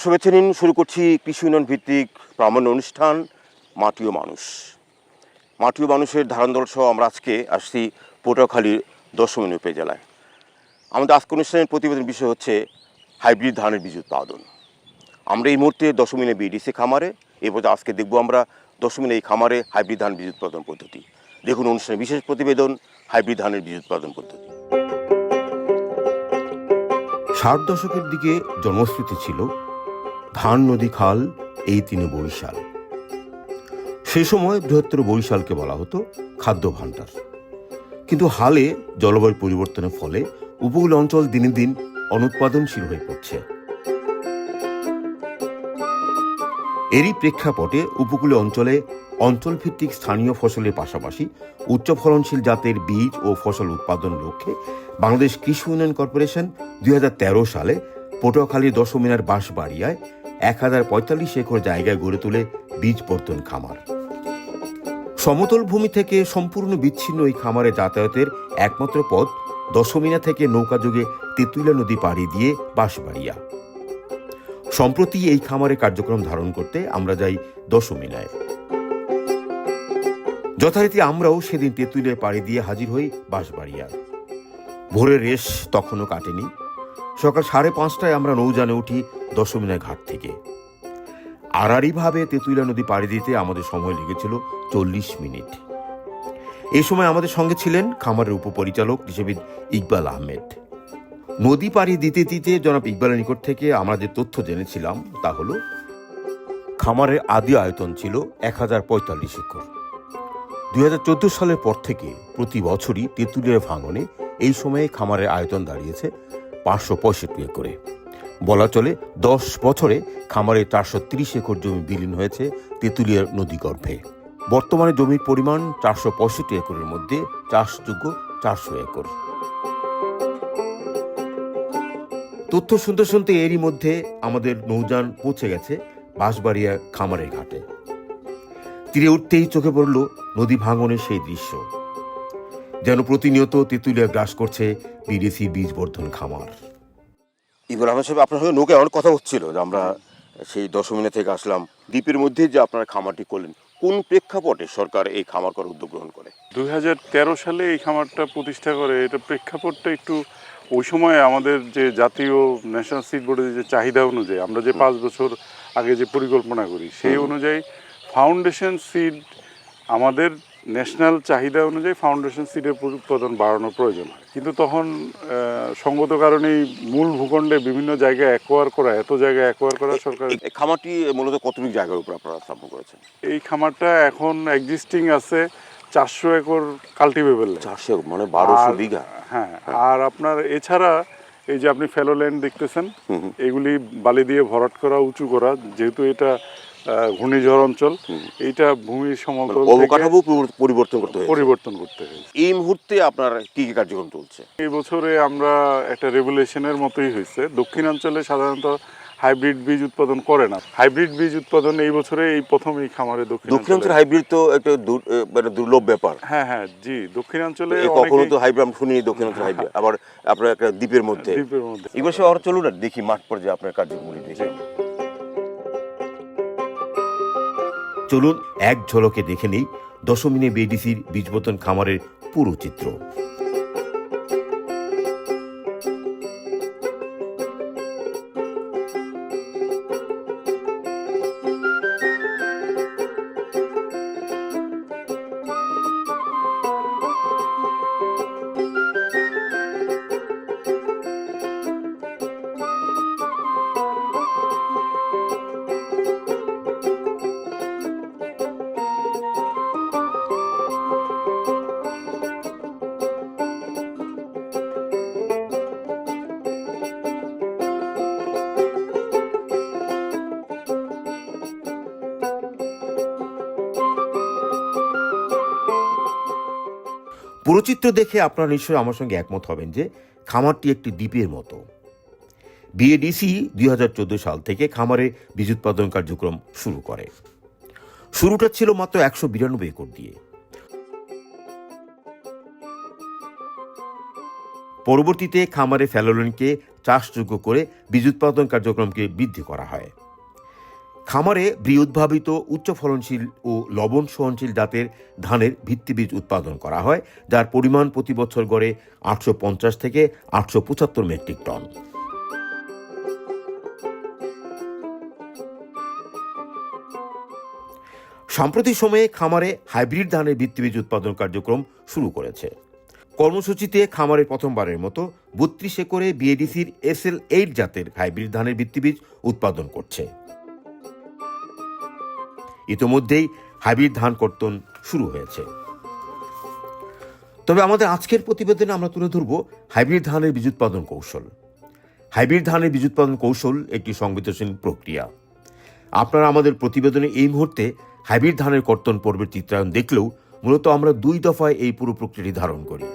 ভাইরা শুভেচ্ছা নিন। শুরু করছি কৃষি উন্নয়ন ভিত্তিক প্রামাণ্য অনুষ্ঠান মাটিও মানুষ। মাটিও মানুষের ধারণ সহ আমরা আজকে আসছি পটুয়াখালীর দশমিন উপজেলায়। আমাদের আজকে অনুষ্ঠানের প্রতিবেদন বিষয় হচ্ছে হাইব্রিড ধানের বীজ উৎপাদন। আমরা এই মুহূর্তে দশমিনে বিডিসি খামারে এরপর আজকে দেখব আমরা দশমিনে এই খামারে হাইব্রিড ধান বীজ উৎপাদন পদ্ধতি। দেখুন অনুষ্ঠানের বিশেষ প্রতিবেদন, হাইব্রিড ধানের বীজ উৎপাদন পদ্ধতি। ষাট দশকের দিকে জন্মস্মৃতি ছিল ধান, নদী, খাল, এই তিনে বরিশাল। সে সময় বৃহত্তর বরিশালকে বলা হতো খাদ্য ভাণ্ডার। কিন্তু হালে জলবায়ু পরিবর্তনের ফলে উপকূল অঞ্চল দিনে দিন অনুৎপাদনশীল হয়ে পড়ছে। এরই প্রেক্ষাপটে উপকূলীয় অঞ্চলে অঞ্চলভিত্তিক স্থানীয় ফসলের পাশাপাশি উচ্চ ফলনশীল জাতের বীজ ও ফসল উৎপাদন লক্ষ্যে বাংলাদেশ কৃষি উন্নয়ন কর্পোরেশন দুই হাজার তেরো সালে পটুয়াখালীর দশমিনার বাঁশবাড়িয়ায় এক হাজার পঁয়তাল্লিশ একর জায়গায় গড়ে তোলে বীজ বর্তন খামার। সমতল ভূমি থেকে সম্পূর্ণ বিচ্ছিন্ন এই খামারে যাতায়াতের একমাত্র পথ দশমিনা থেকে নৌকাযোগে তেঁতুলিয়া নদী পাড়ি দিয়ে বাঁশবাড়িয়া। সম্প্রতি এই খামারে কার্যক্রম ধারণ করতে আমরা যাই দশমিনায়। যথারীতি আমরাও সেদিন তেঁতুলিয়ায় পাড়ি দিয়ে হাজির হই বাঁশবাড়িয়ায়। ভোরের রেশ তখনও কাটেনি। সকাল সাড়ে পাঁচটায় আমরা নৌযানে উঠি দশমিনায় ঘাট থেকে। আড়াড়িভাবে তেঁতুলিয়া নদী পাড়ি দিতে আমাদের সময় লেগেছিল চল্লিশ মিনিট। এই সময় আমাদের সঙ্গে ছিলেন খামারের উপপরিচালক কৃষিবিদ ইকবাল আহমেদ। নদী পাড়ি দিতে দিতে জনাব ইকবালের নিকট থেকে আমরা যে তথ্য জেনেছিলাম তা হলো, খামারের আদি আয়তন ছিল এক হাজার পঁয়তাল্লিশ একর। দুই হাজার চোদ্দ সালের পর থেকে প্রতি বছরই তেঁতুলিয়ার ভাঙনে এই সময়ে খামারের আয়তন দাঁড়িয়েছে পাঁচশো পঁয়ষট্টি একরে। বলা চলে দশ বছরে খামারে চারশো তিরিশ একর জমি বিলীন হয়েছে তেঁতুলিয়ার নদীগর্ভে বর্তমানে জমির পরিমাণ চারশো পঁয়ষট্টি একরের মধ্যে চাষযোগ্য চারশো একর। তথ্য শুনতে শুনতে এরই মধ্যে আমাদের নৌযান পৌঁছে গেছে বাঁশবাড়িয়া খামারের ঘাটে। তীরে উঠতেই চোখে পড়ল নদী ভাঙনের সেই দৃশ্য। যেন প্রতিনিয়ত তেঁতুলিয়া গ্রাস করছে বিদেশি বীজ বর্ধন খামার। ইবর আহমেদ সাহেব আপনার সঙ্গে নৌকায় অনেক কথা হচ্ছিল যে আমরা সেই দশমিনা থেকে আসলাম। দ্বীপের মধ্যে যে আপনারা খামারটি করলেন কোন প্রেক্ষাপটে সরকার এই খামার করার উদ্যোগ গ্রহণ করে? দুই হাজার তেরো সালে এই খামারটা প্রতিষ্ঠা করে এটা প্রেক্ষাপটটা একটু ওই সময় আমাদের যে জাতীয় ন্যাশনাল সিড বোর্ডের যে চাহিদা অনুযায়ী আমরা যে পাঁচ বছর আগে যে পরিকল্পনা করি সেই অনুযায়ী ফাউন্ডেশন সিড আমাদের ন্যাশনাল চাহিদা অনুযায়ী ফাউন্ডেশন সিডের উৎপাদন বাড়ানোর প্রয়োজন হয়। কিন্তু তখন সঙ্গত কারণেই মূল ভূখণ্ডে বিভিন্ন জায়গায় অ্যাকোয়ার করা এত জায়গায় অ্যাকোয়ার করা সরকার খামারটি মূলত কতটুকু জায়গার উপর আপনারা স্থাপন করেছেন? এই খামারটা এখন এক্সিস্টিং আছে চারশো একর কাল্টিভেবল চারশো মানে বারোশো বিঘা? হ্যাঁ আর আপনার এছাড়া এই যে আপনি ফেলো ল্যান্ড দেখতেছেন। এগুলি বালি দিয়ে ভরাট করা উঁচু করা যেহেতু এটা ঘূর্ণিঝড় অঞ্চল এইটা ভূমির সমতল অবকাঠামো পরিবর্তন করতে পরিবর্তন করতে হয়েছে। এই মুহূর্তে আপনার কি কি কার্যক্রম চলছে? এই বছরে আমরা একটা রেভুলেশনের মতোই হয়েছে। দক্ষিণাঞ্চলে সাধারণত হাইব্রিড বীজ উৎপাদন করে না। হাইব্রিড বীজ উৎপাদন এই বছরে এই প্রথম এই খামারে দক্ষিণাঞ্চল। হাইব্রিড তো একটা মানে দুর্লভ ব্যাপার। হ্যাঁ হ্যাঁ জি দক্ষিণাঞ্চলে কখনো তো হাইব্রিড আমি শুনি দক্ষিণাঞ্চল হাইব্রিড আবার আপনার একটা দ্বীপের মধ্যে। দ্বীপের মধ্যে। এবার আরও চলুন না? দেখি মাঠ পর্যায়ে আপনার কার্যক্রমগুলি দেখি। চলুন এক ঝলকে দেখে নেই দশমিনে বিডিসির বীজবতন খামারের পুরো চিত্র। পুরোচিত্র দেখে আপনারা নিশ্চয়ই আমার সঙ্গে একমত হবেন যে খামারটি একটি দ্বীপের মতো। বিএডিসি দুই হাজার চোদ্দ সাল থেকে খামারে বীজ উৎপাদন কার্যক্রম শুরু করে। শুরুটা ছিল মাত্র একশো বিরানব্বই একর দিয়ে। পরবর্তীতে খামারে ফ্যালোলিনকে চাষযোগ্য করে বীজ উৎপাদন কার্যক্রমকে বৃদ্ধি করা হয়। খামারে বৃহৎভাবিত উচ্চ ফলনশীল ও লবণ সহনশীল জাতের ধানের ভিত্তিবীজ উৎপাদন করা হয়, যার পরিমাণ প্রতি বছর গড়ে আটশো পঞ্চাশ থেকে আটশো পঁচাত্তর মেট্রিক টন। সাম্প্রতিক সময়ে খামারে হাইব্রিড ধানের ভিত্তিবীজ উৎপাদন কার্যক্রম শুরু করেছে। কর্মসূচিতে খামারে প্রথমবারের মতো বত্রিশ একরে বিএডিসির এস এল এইট জাতের হাইব্রিড ধানের ভিত্তিবীজ উৎপাদন করছে। ইতোমধ্যেই হাইব্রিড ধান কর্তন শুরু হয়েছে। তবে আমাদের আজকের প্রতিবেদনে আমরা তুলে ধরব হাইব্রিড ধানের বীজ উৎপাদন কৌশল। হাইব্রিড ধানের বীজ উৎপাদন কৌশল একটি সংবেদনশীল প্রক্রিয়া। আপনারা আমাদের প্রতিবেদনে এই মুহূর্তে হাইব্রিড ধানের কর্তন পর্বের চিত্রায়ন দেখলেও মূলত আমরা দুই দফায় এই পুরো প্রক্রিয়াটি ধারণ করি।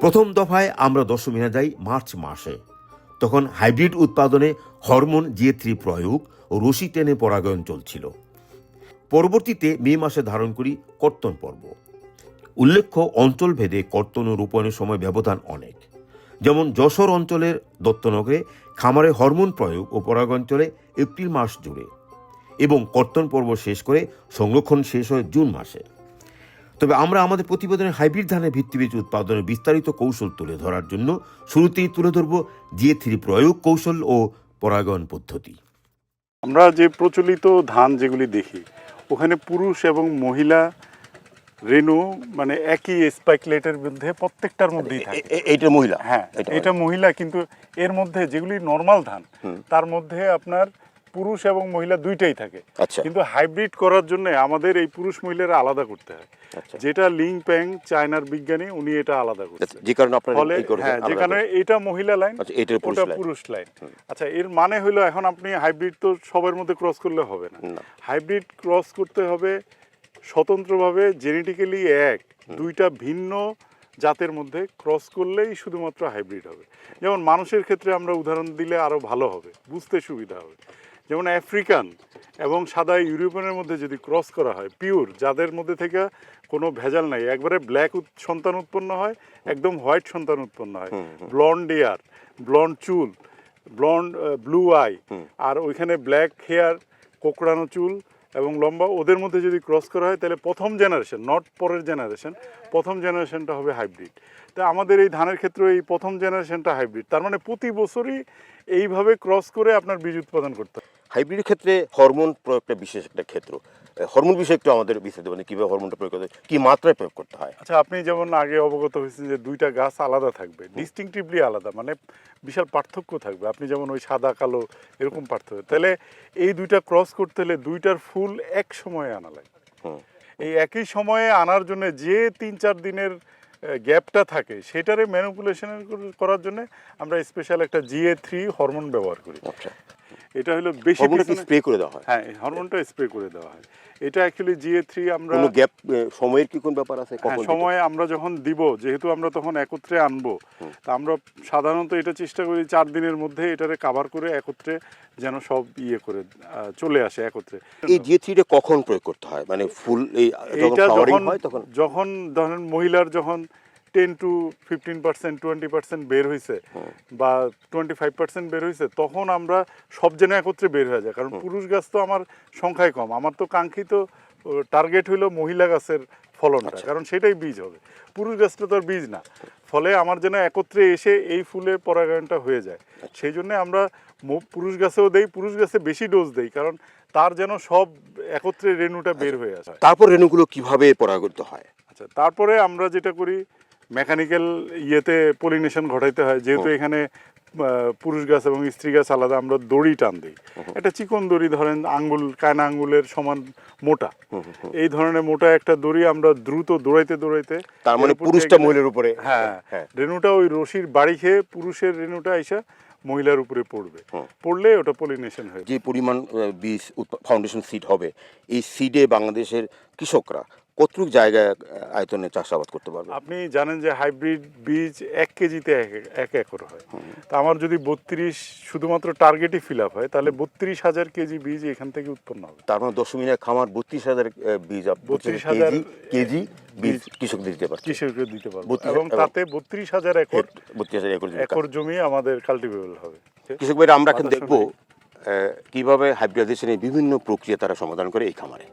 প্রথম দফায় আমরা দশমিনা যাই মার্চ মাসে। তখন হাইব্রিড উৎপাদনে হরমোন জিএ থ্রি প্রয়োগ ও রশি টেনে পরাগায়ন চলছিল। পরবর্তীতে মে মাসে ধারণ করি কর্তন পর্ব। উল্লেখ্য, অঞ্চলভেদে কর্তন ও রোপণের সময় ব্যবধান অনেক। যেমন যশোর অঞ্চলের দত্তনগরে খামারে হরমোন প্রয়োগ ও পরাগায়ন চলে এপ্রিল মাস জুড়ে এবং কর্তন পর্ব শেষ করে সংরক্ষণ শেষ হয় জুন মাসে। তবে আমরা আমাদের প্রতিবেদনে হাইব্রিড ধানের ভিত্তিবীজ উৎপাদনের বিস্তারিত কৌশল তুলে ধরার জন্য শুরুতেই তুলে ধরব জিএ থ্রি প্রয়োগ কৌশল ও পরাগায়ন পদ্ধতি। আমরা যে প্রচলিত ধান যেগুলি দেখি ওখানে পুরুষ এবং মহিলা রেনু মানে একই স্পাইকলেটের মধ্যে প্রত্যেকটার মধ্যেই থাকে। এইটা মহিলা? হ্যাঁ এটা মহিলা। কিন্তু এর মধ্যে যেগুলি নর্মাল ধান তার মধ্যে আপনার পুরুষ এবং মহিলা দুইটাই থাকে। আচ্ছা। কিন্তু হাইব্রিড করার জন্য আমাদের এই পুরুষ মহিলারা আলাদা করতে হয়। আচ্ছা। যেটা লিং প্যাং চায়নার বিজ্ঞানী উনি এটা আলাদা করছেন। যে কারণে আপনারা এই হ্যাঁ যেখানে এটা মহিলা লাইন আচ্ছা, পুরুষ ওটা লাইন। পুরুষ লাইন আচ্ছা এর মানে হলো এখন আপনি হাইব্রিড তো সবার মধ্যে ক্রস করলে হবে না। হাইব্রিড ক্রস করতে হবে স্বতন্ত্রভাবে জেনেটিক্যালি এক দুইটা ভিন্ন জাতের মধ্যে ক্রস করলেই শুধুমাত্র হাইব্রিড হবে। যেমন মানুষের ক্ষেত্রে আমরা উদাহরণ দিলে আরও ভালো হবে বুঝতে সুবিধা হবে। যেমন আফ্রিকান এবং সাদা ইউরোপিয়ানের মধ্যে যদি ক্রস করা হয় পিওর যাদের মধ্যে থেকে কোনো ভেজাল নাই একবারে ব্ল্যাক সন্তান উৎপন্ন হয় একদম হোয়াইট সন্তান উৎপন্ন হয়। ব্লন্ড এয়ার ব্লন্ড চুল ব্লন্ড ব্লু আই আর ওইখানে ব্ল্যাক হেয়ার কোকড়ানো চুল এবং লম্বা ওদের মধ্যে যদি ক্রস করা হয় তাহলে প্রথম জেনারেশন নট পরের জেনারেশন প্রথম জেনারেশনটা হবে হাইব্রিড তা আমাদের এই ধানের ক্ষেত্রে এই প্রথম জেনারেশনটা হাইব্রিড তার মানে প্রতি বছরই এইভাবে ক্রস করে আপনার বীজ উৎপাদন করতে হাইব্রিডের ক্ষেত্রে হরমোন প্রয়োগটা বিশেষ একটা ক্ষেত্র। হরমোন বিষয়ে একটু আমাদের বিস্তারিত মানে কীভাবে হরমোনটা প্রয়োগ করতে কী মাত্রায় প্রয়োগ করতে হয়? আচ্ছা আপনি যেমন আগে অবগত হয়েছেন যে দুইটা গাছ আলাদা থাকবে ডিস্টিংটিভলি আলাদা মানে বিশাল পার্থক্য থাকবে। আপনি যেমন ওই সাদা কালো এরকম পার্থক্য। তাহলে এই দুইটা ক্রস করতে হলে দুইটার ফুল এক সময়ে আনা লাগে। এই একই সময়ে আনার জন্য যে তিন চার দিনের গ্যাপটা থাকে, সেটারে ম্যানিপুলেশন করার জন্য আমরা স্পেশাল একটা জিএ থ্রি হরমোন ব্যবহার করি। আচ্ছা। এটা হলো বেশি স্প্রে করে দেওয়া হয়। হ্যাঁ হরমোনটা স্প্রে করে দেওয়া হয়। এটা অ্যাকচুয়ালি জিএ থ্রি আমরা কোনো গ্যাপ সময়ের কি কোন ব্যাপার আছে? হ্যাঁ, কখন দিতে সময় আমরা যখন দিব যেহেতু আমরা তখন একত্রে আনব তা আমরা সাধারণত এটা চেষ্টা করি চার দিনের মধ্যে এটারে কাভার করে একত্রে যেন সব ইয়ে করে চলে আসে একত্রে। এই জিএ থ্রিটা কখন প্রয়োগ করতে হয়? মানে ফুল এই যখন ফ্লাওয়ারিং হয় তখন? যখন ধরেন মহিলার যখন ten to fifteen percent twenty percent বের হয়েছে বা টোয়েন্টি ফাইভ পার্সেন্ট বের হয়েছে তখন আমরা সব যেন একত্রে বের হয়ে যায়। কারণ পুরুষ গাছ তো আমার সংখ্যায় কম। আমার তো কাঙ্ক্ষিত টার্গেট হইল মহিলা গাছের ফলনটা আচ্ছা। কারণ সেটাই বীজ হবে। পুরুষ গাছটা তো আর বীজ না। ফলে আমার যেন একত্রে এসে এই ফুলের পরাগায়নটা হয়ে যায়। আচ্ছা। সেই জন্য আমরা পুরুষ গাছেও দেই পুরুষ গাছে বেশি ডোজ দেই কারণ তার যেন সব একত্রে রেণুটা বের হয়ে আসে। তারপর রেণুগুলো কীভাবে পরাগিত হয়? আচ্ছা তারপরে আমরা যেটা করি মেকানিক্যাল ইয়েতে পলিনেশন ঘটাইতে হয় যেহেতু এখানে পুরুষ গাছ এবং স্ত্রী গাছ আলাদা আমরা দড়ি টান দিই। একটা চিকন দড়ি ধরেন আঙ্গুল কায়না আঙ্গুলের সমান মোটা। এই ধরনের মোটা একটা দড়ি আমরা দ্রুত দৌড়াইতে দৌড়াইতে তার মানে পুরুষটা মহিলার উপরে? হ্যাঁ হ্যাঁ। রেণুটা ওই রশির বাড়ি খেয়ে পুরুষের রেণুটা এসে মহিলার উপরে পড়বে। পড়লে ওটা পলিনেশন হয়ে যে পরিমাণ বীজ ফাউন্ডেশন সিড হবে এই সিডে বাংলাদেশের কৃষকরা কতটুক জায়গায় আয়তনে চাষাবাদ করতে পারবে? আপনি জানেন যে হাইব্রিড বীজ এক কেজিতে এক- এক একর হয়। তা আমার যদি বত্রিশ শুধুমাত্র টার্গেটই ফিল আপ হয় তাহলে বত্রিশ হাজার কেজি বীজ এখান থেকে উৎপন্ন হবে। তার মানে দশমিনা খামার বত্রিশ হাজার বীজ আপ- 32,000 কেজি বীজ কৃষকদের দিতে পারছে। কৃষককে দিতে পারব। 32 এবং তাতে বত্রিশ হাজার একর বত্রিশ হাজার একর জমি। একর জমি আমাদের কাল্টিভেবল হবে। কৃষক ভাইরা আমরা এখন দেখব কীভাবে হাইব্রিডাইজেশনের বিভিন্ন প্রক্রিয়া তারা সমাধান করে এই খামারে।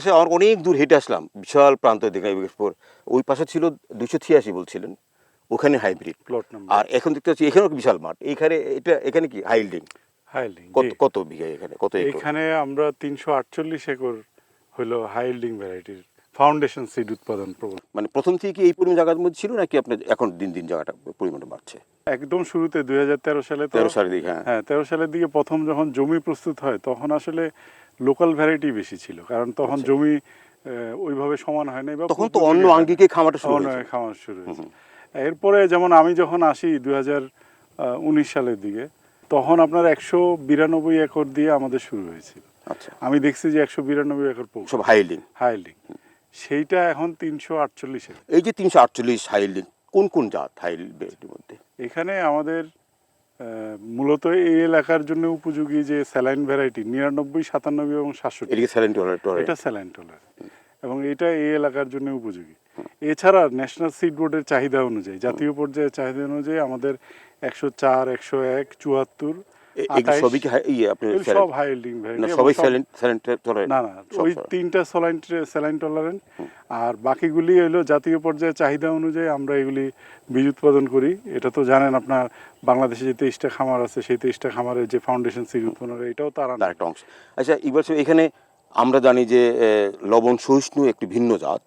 সে আমার অনেক দূর হেঁটে আসলাম বিশাল প্রান্ত দেখলাম এবার ওই পাশে ছিল দুশো ছিয়াশি বলছিলেন ওখানে হাইব্রিড প্লট আর এখন দেখতে পাচ্ছি এখানেও বিশাল মাঠ এইখানে এটা এখানে কি? হাইল্ডিং হাইল্ডিং কত বিঘা এখানে? কত এখানে আমরা তিনশো আটচল্লিশ একর হলো হাইল্ডিং ভ্যারাইটির ফাউন্ডেশন সিড উৎপাদন মানে প্রথম থেকে কি এই পরিমাণ জায়গার মধ্যে ছিল নাকি আপনার এখন দিন দিন জায়গাটা পরিমাণটা বাড়ছে? একদম শুরুতে দুই সালে তেরো সালের দিকে হ্যাঁ। হ্যাঁ তেরো সালের দিকে প্রথম যখন জমি প্রস্তুত হয় তখন আসলে লোকাল ভ্যারাইটি বেশি ছিল কারণ তখন জমি ওইভাবে সমান হয় না বা তখন তো অন্য আঙ্গিকে খামারটা শুরু হয়েছে। খাওয়া শুরু হয়েছে। এরপরে যেমন আমি যখন আসি দুই উনিশ সালের দিকে তখন আপনার একশো বিরানব্বই একর দিয়ে আমাদের শুরু হয়েছিল। আচ্ছা। আমি দেখছি যে একশো বিরানব্বই একর সব হাইল্ডিং হাইল্ডিং সেইটা এখন তিনশো আটচল্লিশ এই যে তিনশো আটচল্লিশ হাইলিং কোন কোন জাত হাইল্ডিংয়ের মধ্যে? এখানে আমাদের মূলত এই এলাকার জন্য উপযোগী যে স্যালাইন ভ্যারাইটি নিরানব্বই সাতানব্বই এবং সাতষট্টি। এটা স্যালাইন টলার এবং এটা এই এলাকার জন্য উপযোগী। এছাড়া ন্যাশনাল সিড বোর্ডের চাহিদা অনুযায়ী জাতীয় পর্যায়ের চাহিদা অনুযায়ী আমাদের একশো চার একশো এক চুয়াত্তর সবই কি আপনি সব হাই ইল্ডিং না সবাই স্যালেন্ট স্যালেন্ট টলারেন্ট না না ওই তিনটা স্যালাইন স্যালাইন টলারেন্ট আর বাকিগুলি হলো জাতীয় পর্যায়ে চাহিদা অনুযায়ী আমরা এগুলি বীজ উৎপাদন করি। এটা তো জানেন আপনার বাংলাদেশে যে তেইশটা খামার আছে সেই তেইশটা খামারের যে ফাউন্ডেশন সিড উৎপন্ন এটাও তার একটা অংশ। আচ্ছা এবার এখানে আমরা জানি যে লবণ সহিষ্ণু একটি ভিন্ন জাত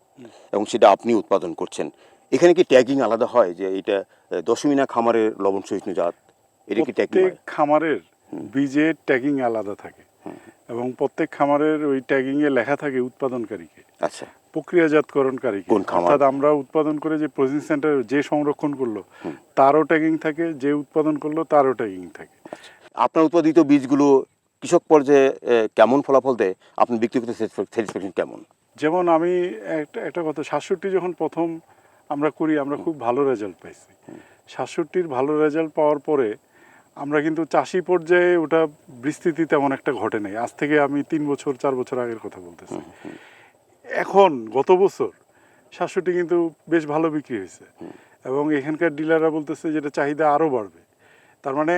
এবং সেটা আপনি উৎপাদন করছেন। এখানে কি ট্যাগিং আলাদা হয় যে এটা দশমিনা খামারের লবণ সহিষ্ণু জাত? এটা কি প্রত্যেক খামারের বীজের ট্যাগিং আলাদা থাকে। এবং প্রত্যেক খামারের ওই ট্যাগিং এ লেখা থাকে উৎপাদনকারীকে। আচ্ছা। প্রক্রিয়াজাতকরণকারী কোন খামার? অর্থাৎ আমরা উৎপাদন করে যে প্রসেসিং সেন্টার যে সংরক্ষণ করল তারও ট্যাগিং থাকে যে উৎপাদন করল তারও ট্যাগিং থাকে। আপনার উৎপাদিত বীজগুলো কৃষক পর্যায়ে কেমন ফলাফল দেয়? আপনার ব্যক্তিগত স্যাটিসফ্যাকশন কেমন? যেমন আমি একটা একটা কথা সাতষট্টি যখন প্রথম আমরা করি আমরা খুব ভালো রেজাল্ট পাইছি। সাতষট্টির ভালো রেজাল্ট পাওয়ার পরে আমরা কিন্তু চাষি পর্যায়ে ওটা বিস্তৃতি তেমন একটা ঘটে নাই। আজ থেকে আমি তিন বছর চার বছর আগের কথা বলতেছি। এখন গত বছর সাতষট্টি কিন্তু বেশ ভালো বিক্রি হয়েছে। এবং এখানকার ডিলাররা বলতেছে যেটা চাহিদা আরও বাড়বে। তার মানে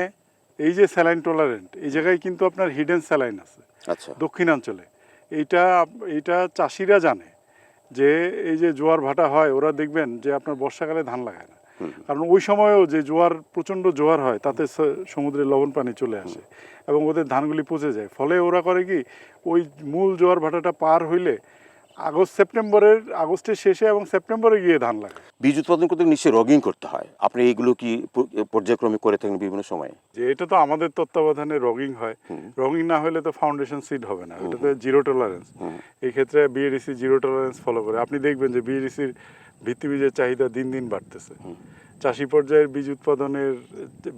এই যে স্যালাইন টলারেন্ট এই জায়গায় কিন্তু আপনার হিডেন স্যালাইন আছে। আচ্ছা। দক্ষিণাঞ্চলে। এইটা এইটা চাষিরা জানে যে এই যে জোয়ার ভাটা হয় ওরা দেখবেন যে আপনার বর্ষাকালে ধান লাগায় না। কারণ ওই সময়ও যে জোয়ার, প্রচণ্ড জোয়ার হয়, তাতে সমুদ্রে লবণ পানি চলে আসে এবং ওদের ধানগুলি পচে যায়। ফলে ওরা করে কি, ওই মূল জোয়ার ভাটাটা পার হইলে আগস্ট সেপ্টেম্বরের আগস্টের শেষে এবং সেপ্টেম্বরে গিয়ে ধান লাগায় বীজ উৎপাদন করতে নিশ্চয়ই রগিং করতে হয়। আপনি এইগুলো কি পর্যায়ক্রমে করে থাকেন বিভিন্ন সময়ে? যে এটা তো আমাদের তত্ত্বাবধানে রগিং হয়। রগিং না হলে তো ফাউন্ডেশন সিড হবে না। এটা তো জিরো টলারেন্স এই ক্ষেত্রে বিএডিসি জিরো টলারেন্স ফলো করে। আপনি দেখবেন যে বিএডিসির ভিত্তিবীজের চাহিদা দিন দিন বাড়তেছে। চাষি পর্যায়ের বীজ উৎপাদনের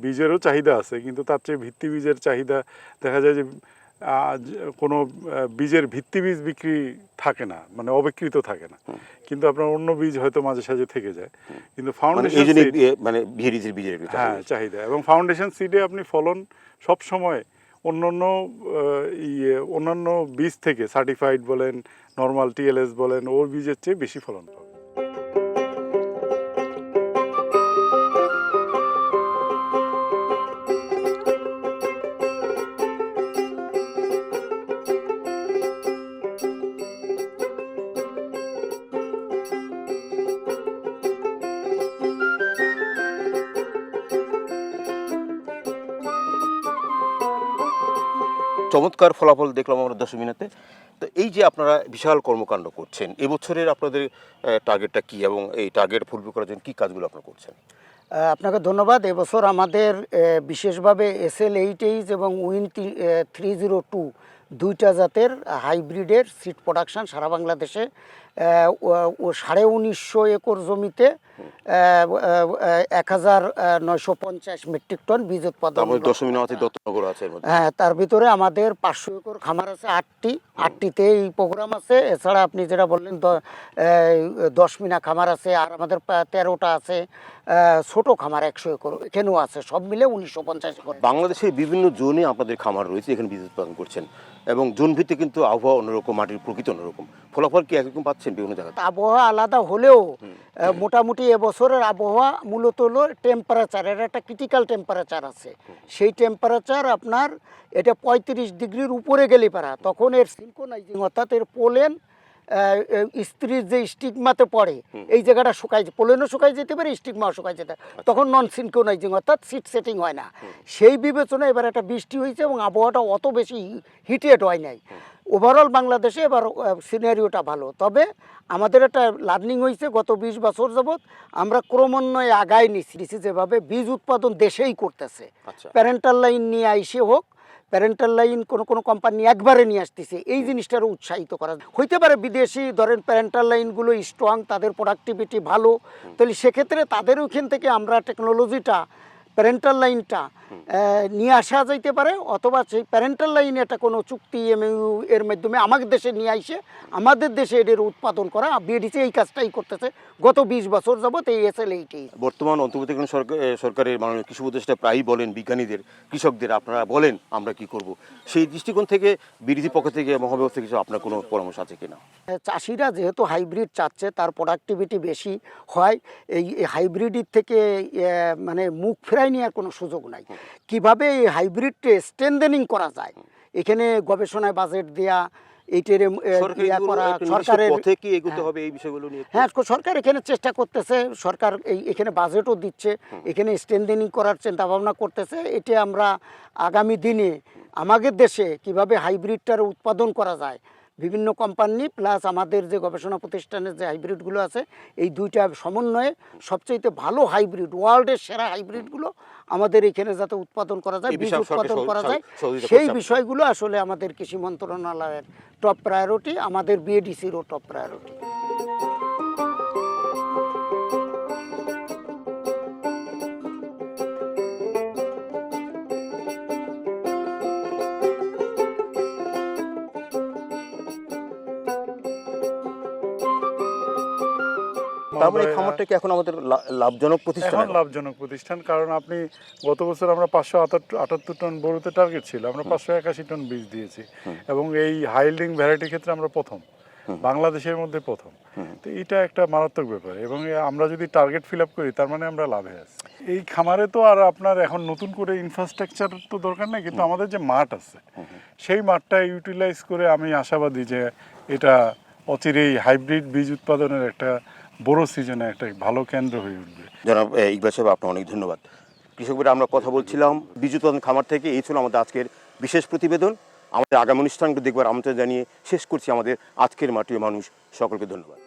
বীজেরও চাহিদা আছে কিন্তু তার চেয়ে ভিত্তি বীজের চাহিদা দেখা যায় যে কোনো বীজের ভিত্তি বীজ বিক্রি থাকে না মানে অবিকৃত থাকে না। কিন্তু আপনার অন্য বীজ হয়তো মাঝে সাঝে থেকে যায়। কিন্তু মানে ফাউন্ডেশন জন্য মানে বিহেরিজের বীজের হ্যাঁ চাহিদা। এবং ফাউন্ডেশন সিডে আপনি ফলন সব সময় অন্যান্য ইয়ে অন্যান্য বীজ থেকে সার্টিফাইড বলেন নর্মাল টিএলএস বলেন ওর বীজের চেয়ে বেশি ফলন পাবে চমৎকার ফলাফল দেখলাম আমরা দশ দশমিনাতে তো এই যে আপনারা বিশাল কর্মকাণ্ড করছেন, এবছরের আপনাদের টার্গেটটা কি এবং এই টার্গেট ফুলফিল করার জন্য কী কাজগুলো আপনারা করছেন? আপনাকে ধন্যবাদ। এবছর আমাদের বিশেষভাবে এস এল এইট এইচ এবং উইন থ্রি জিরো টু দুইটা জাতের হাইব্রিডের সিড প্রোডাকশন সারা বাংলাদেশে ও- সাড়ে উনিশশো একর জমিতে এক হাজার নয়শো পঞ্চাশ মেট্রিক টন বীজ উৎপাদন মধ্যে। হ্যাঁ তার ভিতরে আমাদের পাঁচশো একর খামার আছে আটটি। আটটিতে এই প্রোগ্রাম আছে। এছাড়া আপনি যেটা বললেন দশ মিনা খামার আছে আর আমাদের তেরোটা আছে। ছোট খামার একশো একর এখানেও আছে সব মিলে উনিশশো পঞ্চাশ একর। বাংলাদেশের বিভিন্ন জোনে আপনাদের খামার রয়েছে এখানে বীজ উৎপাদন করছেন। এবং জোন ভিত্তিক কিন্তু আবহাওয়া অন্যরকম মাটির প্রকৃতি অন্যরকম। ফলাফল কি একরকম পাচ্ছেন বিভিন্ন জায়গায় আবহাওয়া আলাদা হলেও মোটামুটি এবছরের আবহাওয়া মূলত হলো টেম্পারেচার এর একটা ক্রিটিক্যাল টেম্পারেচার আছে। সেই টেম্পারেচার আপনার এটা পঁয়ত্রিশ ডিগ্রির উপরে গেলে পারা। তখন এর সিনকোনাইজিং অর্থাৎ এর পোলেন স্ত্রীর যে স্টিগমাতে পড়ে এই জায়গাটা শুকাই পোলেনও শুকাই যেতে পারে স্টিগমাও শুকাই যেতে পারে। তখন নন সিনকোনাইজিং অর্থাৎ সিট সেটিং হয় না। সেই বিবেচনায় এবার একটা বৃষ্টি হয়েছে এবং আবহাওয়াটা অত বেশি হিটেড হয় নাই। ওভারঅল বাংলাদেশে এবার সিনারিওটা ভালো। তবে আমাদের একটা লার্নিং হয়েছে গত বিশ বছর যাবৎ আমরা ক্রমান্বয়ে আগায় নিচ্ছি নিচ্ছি যেভাবে বীজ উৎপাদন দেশেই করতেছে। আচ্ছা। প্যারেন্টাল লাইন নিয়ে আইসে হোক প্যারেন্টাল লাইন কোনো কোনো কোম্পানি একবারে নিয়ে আসতেছে এই জিনিসটারও উৎসাহিত করা। হইতে পারে বিদেশি ধরেন প্যারেন্টাল লাইনগুলো স্ট্রং তাদের প্রোডাক্টিভিটি ভালো তাহলে সেক্ষেত্রে তাদের ওইখান থেকে আমরা টেকনোলজিটা প্যারেন্টাল লাইনটা নিয়ে আসা যাইতে পারে অথবা সেই প্যারেন্টাল লাইনে একটা কোনো চুক্তি এমইউ এর মাধ্যমে আমাদের দেশে নিয়ে আইসে আমাদের দেশে এদের উৎপাদন করা বিএডিসি এই কাজটাই করতেছে। গত বিশ বছর যাবত এই এস এল এইটি বর্তমান অন্তর্বর্তীকালীন সরকার সরকারের মাননীয় কৃষি উপদেষ্টা প্রায়ই বলেন বিজ্ঞানীদের কৃষকদের আপনারা বলেন আমরা কি করব? সেই দৃষ্টিকোণ থেকে বিরোধী পক্ষ থেকে মহাব্যবস্থা কিছু আপনার কোনো পরামর্শ আছে কিনা? চাষিরা যেহেতু হাইব্রিড চাচ্ছে তার প্রোডাক্টিভিটি বেশি হয় এই হাইব্রিডের থেকে মানে মুখ ফেরাই নেওয়ার কোনো সুযোগ নাই। কীভাবে এই হাইব্রিডকে স্ট্রেন্দেনিং করা যায়? এখানে গবেষণায় বাজেট দেয়া এইটার করা সরকারের পথে কি এগোতে হবে এই বিষয়গুলো নিয়ে? হ্যাঁ সরকার এখানে চেষ্টা করতেছে সরকার এই এখানে বাজেটও দিচ্ছে এখানে স্ট্রেন্দেনিং করার চিন্তা ভাবনা করতেছে এটা আমরা আগামী দিনে আমাদের দেশে কীভাবে হাইব্রিডটার উৎপাদন করা যায় বিভিন্ন কোম্পানি প্লাস আমাদের যে গবেষণা প্রতিষ্ঠানের যে হাইব্রিডগুলো আছে এই দুইটা সমন্বয়ে সবচেয়ে ভালো হাইব্রিড ওয়ার্ল্ডের সেরা হাইব্রিডগুলো আমাদের এখানে যাতে উৎপাদন করা যায় বীজ উৎপাদন করা যায় সেই বিষয়গুলো আসলে আমাদের কৃষি মন্ত্রণালয়ের টপ প্রায়োরিটি আমাদের বিএডিসিরও টপ প্রায়োরিটি তার মানে এই মহোদয়, খামারটা কি এখন আমাদের লাভজনক প্রতিষ্ঠান এখন এখন? লাভজনক প্রতিষ্ঠান কারণ আপনি গত বছর আমরা পাঁচশো আটাত্তর টন বড়তে টার্গেট ছিল আমরা পাঁচশো একাশি টন বীজ দিয়েছি। এবং এই হাইল্ডিং ভ্যারাইটির ক্ষেত্রে আমরা প্রথম বাংলাদেশের মধ্যে প্রথম। তো এটা একটা মারাত্মক ব্যাপার। এবং আমরা যদি টার্গেট ফিল আপ করি তার মানে আমরা লাভে আছি। এই খামারে তো আর আপনার এখন নতুন করে ইনফ্রাস্ট্রাকচার তো দরকার নেই কিন্তু আমাদের যে মাঠ আছে সেই মাঠটা ইউটিলাইজ করে আমি আশাবাদী যে এটা অচিরেই হাইব্রিড বীজ উৎপাদনের একটা বড় সিজনে একটা ভালো কেন্দ্র হয়ে উঠবে। জনাব ইকবাল সাহেব, আপনার অনেক ধন্যবাদ। কৃষকদের আমরা কথা বলছিলাম বিজুতন খামার থেকে, এই ছিল আমাদের আজকের বিশেষ প্রতিবেদন। আমাদের আগামী অনুষ্ঠানগুলো দেখবার আমন্ত্রণ জানিয়ে শেষ করছি আমাদের আজকের মাটির মানুষ। সকলকে ধন্যবাদ।